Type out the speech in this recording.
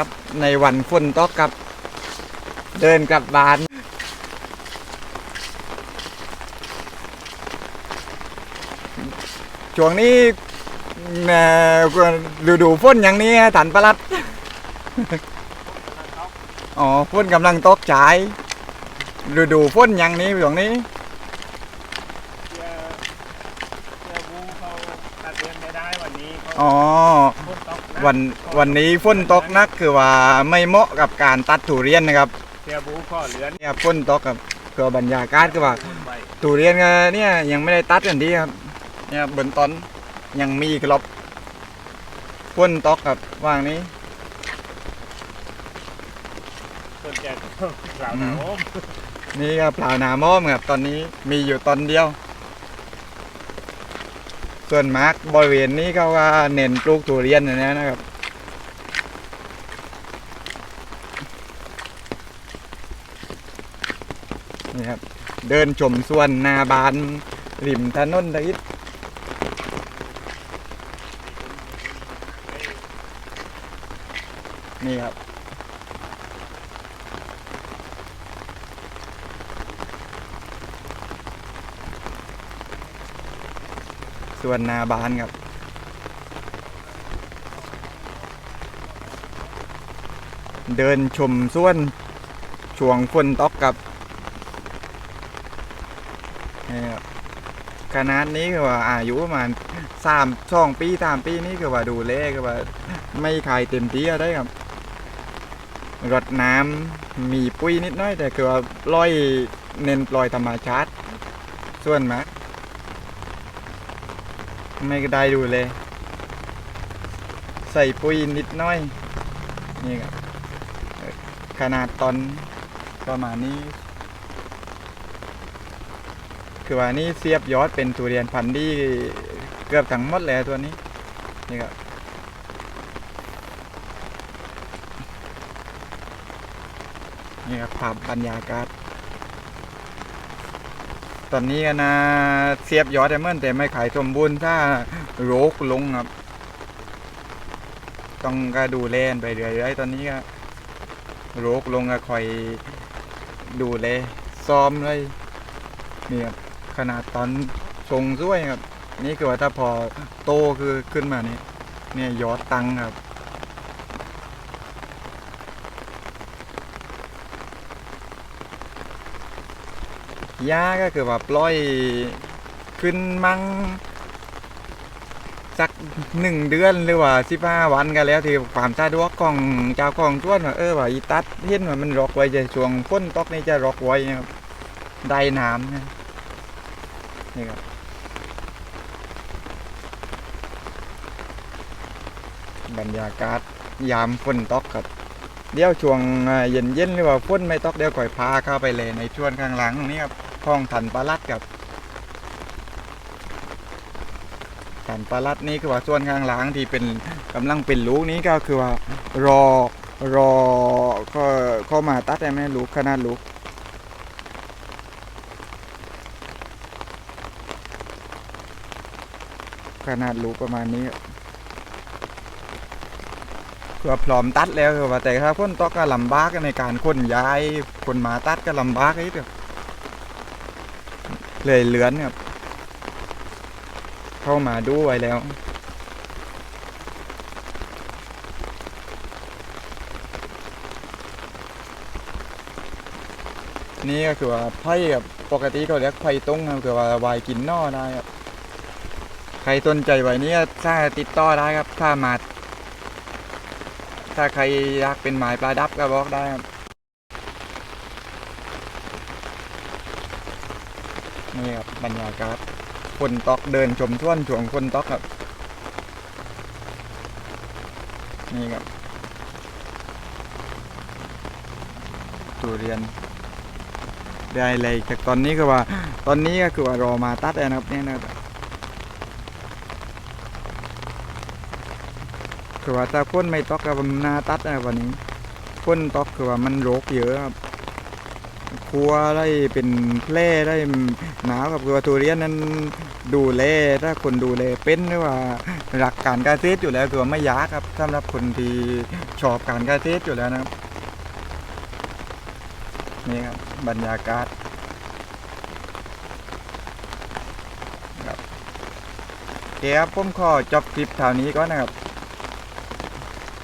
ครับในวันฝนตกครับ เดินกลับบ้านช่วงนี้เอ่อฤดูฝนอย่างนี้ฮะถันประหลัด อ๋อฝนกำลังตกฉายฤดูฝนอย่างนี้ช่วงนี้อ๋อ วันวันนี้ฝนตกหนักคือว่าไม่เหมาะกับการตัดทุเรียนนะครับเสียบูข้อเหลือนเนี่ยฝนตกกับคือบรรยากาศคือว่าพูดไว้ทุเรียนก็เนี่ยยังไม่ได้ตัดกันดีครับ เนี่ยบนต้นยังมีกรอบฝนตกกับว่างนี้คนแก่กล่าวหนาโอมนี่ก็เปล่าหนาม้อมครับตอนนี้มีอยู่ตอนเดียว ส่วนมากบริเวณนี้เขาก็เน้นปลูกทุเรียนอย่างนี้นะครับ นี่ครับ เดินชมสวนนาบานริมถนนตะอิดนี่ครับ ส่วนนาบานครับ เดินชมส่วนช่วงฝนตกกับนี่ครับขนาดนี้ก็ว่าอายุประมาณสามสองปีสามปีนี้ก็ว่าดูแลก็ว่า ไม่ขายเต็มที่ได้ครับรดน้ำมีปุ๋ยนิดหน้อย แต่คือว่าลอยเน้นปล่อยธรรมชาติส่วนมาก ไม่ได้ดูเลย ใส่ปุ๋ยนิดน้อย นี่ครับขนาดตอนประมาณนี้ คือว่านี่เสียบยอดเป็นทุเรียนพันธุ์ที่เกือบทั้งหมดแล้วตัวนี้ นี่ครับนี่ครับภาพบรรยากาศ ตอนนี้ก็นะเสียบยอดไดเมื่อนแต่ไม่ขายสมบูรณ์ถ้าโรคลงครับ ต้องก็ดูแลไปเรื่อยๆตอนนี้ก็โรคลงก็คอยดูแลซ้อมเลยนี่ครับขนาดตอนทรงสวยครับ นี่คือว่าถ้าพอโตคือขึ้นมานี่เนี่ยยอดตังครับ ยาก็คือว่าปล่อยขึ้นมั่งสักหนึ่งเดือนหรือว่าสิบห้าวันกันแล้วที่ความสะดวกของเจ้าของชวนว่าเออว่าอีตัดเห็นว่ามันรอกไว้จะช่วงฝนตอกนี่จะรอกไว้นะครับได้น้ำนะนี่ครับบรรยากาศยามฝนตกครับเดี๋ยวช่วงเย็นเย็นหรือว่าฝนไม่ตกเดี๋ยวก่อยพาเข้าไปเลยในช่วงข้างหลังนี่ครับ คลองถันปลาลัดกับถันปลาลัดนี่คือว่าส่วนข้างหลังที่เป็นกำลังเป็นลูกนี้ก็คือว่ารอรอก็เข้ามาตัดได้ไหมลูกขนาดลูกขนาดลูกประมาณนี้ครับคือว่าพร้อมตัดแล้วคือว่าแต่ถ้าคนตอกก็ลำบากในการขนย้ายคนมาตัดก็ลำบากอีกเดียว เลยเลือนครับ เข้ามาดูไว้แล้ว นี่ก็คือว่าไผ่กับปกติเขาเรียกไผ่ตุ้งครับคือว่าวายกินนอได้ครับ ใครสนใจไว้นี้ถ้าติดต่อได้ครับ ถ้ามา ถ้าใครอยากเป็นหมายปลาดับก็บอกได้ครับ นี่ครับบรรยากาศคนตอกเดินชมช่วนช่วงคนตอกครับ นี่ครับทุเรียน ได้เลยจากตอนนี้ก็ว่า ตอนนี้ก็คือว่ารอมาตัดแล้วนะครับเนี่ยนะครับคือว่าถ้าพ่นไม่ตอกกับนาตัดนะวันนี้พ่นตอกคือว่ามันโรคเยอะครับ ขพัวได้เป็นแพร่ได้หนาวกับตัวทุเรียนนั้นดูแลถ้าคนดูแลเป็นหรือว่าหลักการเกษตรอยู่แล้วตัวไม่ยากครับสำหรับคนที่ชอบการเกษตรอยู่แล้วนะครับนี่ครับบรรยากาศครับโอเคครับผมขอจบคลิปเท่านี้ก่อนนะครับ